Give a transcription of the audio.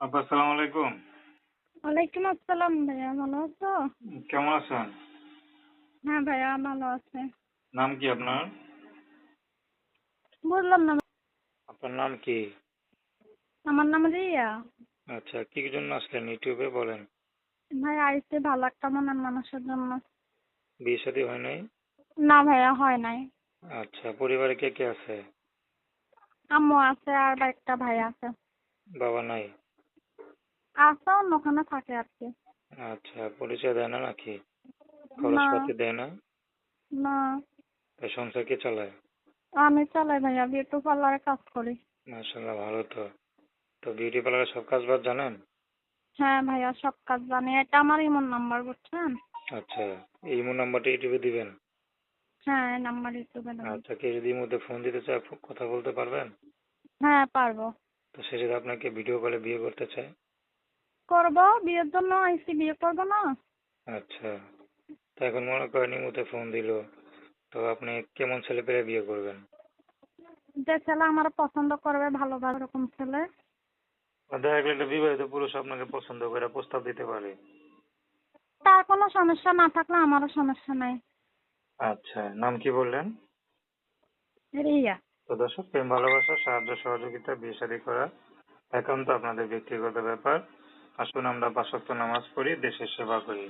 আপা আসসালামু আলাইকুম। ওয়ালাইকুম আসসালাম ভাইয়া ভালো আছো? কেমন আছেন? হ্যাঁ ভাইয়া ভালো আছে। নাম কি আপনার? বুঝলাম না। আপনার নাম কি? আমার নাম রিয়া। আচ্ছা কি জন্য আসলেন? ইউটিউবে বলেন। ভাই আইসি ভালো একটা মনের মানুষের জন্য। বিয়ে শাদী হয় নাই? না ভাইয়া হয় নাই। আচ্ছা পরিবারে কে কে আছে? আম্মু আছে আর একটা ভাই আছে। বাবা নাই? আছে অন্যখানে থাকে আর কি আচ্ছা পরিচয় দেয় না নাকি? খরচপাতি দেয় না? না। তাই সংসার কে চালায়? আমি চালাই ভাইয়া বিউটি পার্লারে কাজ করি। মাশাল্লাহ ভালো তো। তো বিউটি পার্লারে সব কাজ বাজ জানেন? হ্যাঁ ভাইয়া সব কাজ জানি। এটা আমার ইমন নাম্বার বুঝছেন? আচ্ছা এই মো নাম্বারটা ইউটিউবে দিবেন? হ্যাঁ নাম্বার ইউটিউবে দেবেন আচ্ছা কে যদি মধ্যে ফোন দিতে চায় কথা বলতে পারবেন? হ্যাঁ পারব। তো সে যদি আপনাকে ভিডিও কলে বিয়ে করতে চায় করব বিয়ের জন্য আইসি বিয়ে করব না। আচ্ছা তো এখন মনে করেন ইমুতে ফোন দিল তো আপনি কেমন ছেলে পেলে বিয়ে করবেন? যে ছেলে আমার পছন্দ করবে ভালো ভালো রকম ছেলে। দেখা গেলে একটা বিবাহিত পুরুষ আপনাকে পছন্দ করে প্রস্তাব দিতে পারে। তার কোনো সমস্যা না থাকলে আমারও সমস্যা নাই। আচ্ছা নাম কি বললেন? রিয়া। তো দর্শক প্রেম ভালোবাসা সাহায্য সহযোগিতা বিয়ে শাদী করা একান্ত আপনাদের ব্যক্তিগত ব্যাপার। আসুন আমরা পাঁচক্ত নামাজ পড়ি দেশের সেবা করি।